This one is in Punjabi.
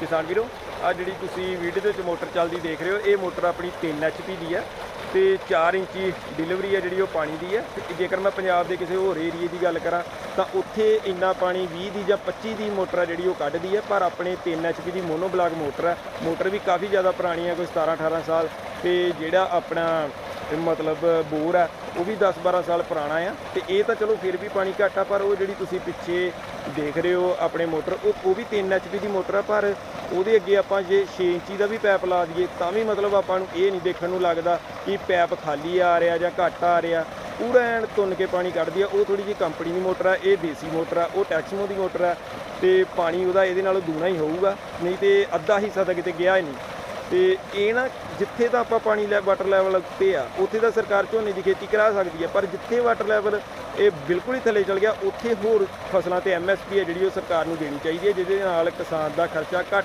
ਕਿਸਾਨ ਵੀਰੋ ਆ ਜਿਹੜੀ ਤੁਸੀਂ ਵੀਡੀਓ ਦੇ ਵਿੱਚ ਮੋਟਰ ਚੱਲਦੀ ਦੇਖ ਰਹੇ ਹੋ, ਇਹ ਮੋਟਰ ਆਪਣੀ 3 ਐਚਪੀ ਦੀ ਹੈ ਤੇ 4 ਇੰਚੀ ਡਿਲੀਵਰੀ ਹੈ ਜਿਹੜੀ ਉਹ ਪਾਣੀ ਦੀ ਹੈ। ਤੇ ਜੇਕਰ ਮੈਂ ਪੰਜਾਬ ਦੇ ਕਿਸੇ ਹੋਰ ਏਰੀਏ ਦੀ ਗੱਲ ਕਰਾਂ, ਤਾਂ ਉੱਥੇ ਇੰਨਾ ਪਾਣੀ 20 ਦੀ ਜਾਂ 25 ਦੀ ਮੋਟਰ ਹੈ ਜਿਹੜੀ ਉਹ ਕੱਢਦੀ ਹੈ, ਪਰ ਆਪਣੇ 3 ਐਚਪੀ ਦੀ ਮੋਨੋ ਬਲਾਕ ਮੋਟਰ ਹੈ ਮੋਟਰ ਵੀ ਕਾਫੀ ਜ਼ਿਆਦਾ ਪੁਰਾਣੀ ਹੈ ਕੋਈ 17 18 ਸਾਲ। ਤੇ ਜਿਹੜਾ ਆਪਣਾ ਮਤਲਬ ਬੋਰ ਆ, ਉਹ ਵੀ 10-12 ਸਾਲ ਪੁਰਾਣਾ ਆ। ਤੇ ਇਹ ਤਾਂ ਚਲੋ ਫਿਰ ਵੀ ਪਾਣੀ ਘੱਟ ਆ, ਪਰ ਉਹ ਜਿਹੜੀ ਤੁਸੀਂ ਪਿੱਛੇ ਦੇਖ ਰਹੇ ਹੋ ਆਪਣੇ ਮੋਟਰ, ਉਹ ਉਹ ਵੀ 3 ਐਚਪੀ ਦੀ ਮੋਟਰ ਆ, ਪਰ ਉਹਦੇ ਅੱਗੇ ਆਪਾਂ ਜੇ 6 ਇੰਚੀ ਦਾ ਵੀ ਪੈਪ ਲਾ ਦਈਏ, ਤਾਂ ਵੀ ਮਤਲਬ ਆਪਾਂ ਨੂੰ ਇਹ ਨਹੀਂ ਦੇਖਣ ਨੂੰ ਲੱਗਦਾ ਕਿ ਪੈਪ ਖਾਲੀ ਆ ਰਿਹਾ ਜਾਂ ਘੱਟ ਆ ਰਿਹਾ। ਪੂਰਾ ਐਨ ਤੁੰਨ ਕੇ ਪਾਣੀ ਕੱਢਦੀ ਆ, ਉਹ ਥੋੜੀ ਜਿਹੀ ਕੰਪਨੀ ਦੀ ਮੋਟਰ ਆ, ਇਹ ਦੇਸੀ ਮੋਟਰ ਆ, ਉਹ ਟੈਕਸਮੋ ਦੀ ਮੋਟਰ ਆ, ਤੇ ਪਾਣੀ ਉਹਦਾ ਇਹਦੇ ਨਾਲੋਂ ਦੂਣਾ ਹੀ ਹੋਊਗਾ, ਨਹੀਂ ਤੇ ਅੱਧਾ ਹਿੱਸਾ ਤਾਂ ਕਿਤੇ ਗਿਆ ਹੀ ਨਹੀਂ। ਤੇ ਇਹ ਨਾ ਜਿੱਥੇ ਤਾਂ ਆਪਾਂ ਪਾਣੀ ਲੈ ਵਾਟਰ ਲੈਵਲ ਉੱਤੇ ਆ, ਉੱਥੇ ਤਾਂ ਸਰਕਾਰ ਝੋਨੇ ਦੀ ਖੇਤੀ ਕਰਾ ਸਕਦੀ ਹੈ, ਪਰ ਜਿੱਥੇ ਵਾਟਰ ਲੈਵਲ ਇਹ ਬਿਲਕੁਲ ਹੀ ਥੱਲੇ ਚਲ ਗਿਆ, ਉੱਥੇ ਹੋਰ ਫਸਲਾਂ ਤੇ ਐਮਐਸਪੀ ਹੈ ਜਿਹੜੀ ਉਹ ਸਰਕਾਰ ਨੂੰ ਦੇਣੀ ਚਾਹੀਦੀ ਹੈ, ਜਿਹਦੇ ਨਾਲ ਕਿਸਾਨ ਦਾ ਖਰਚਾ ਘੱਟ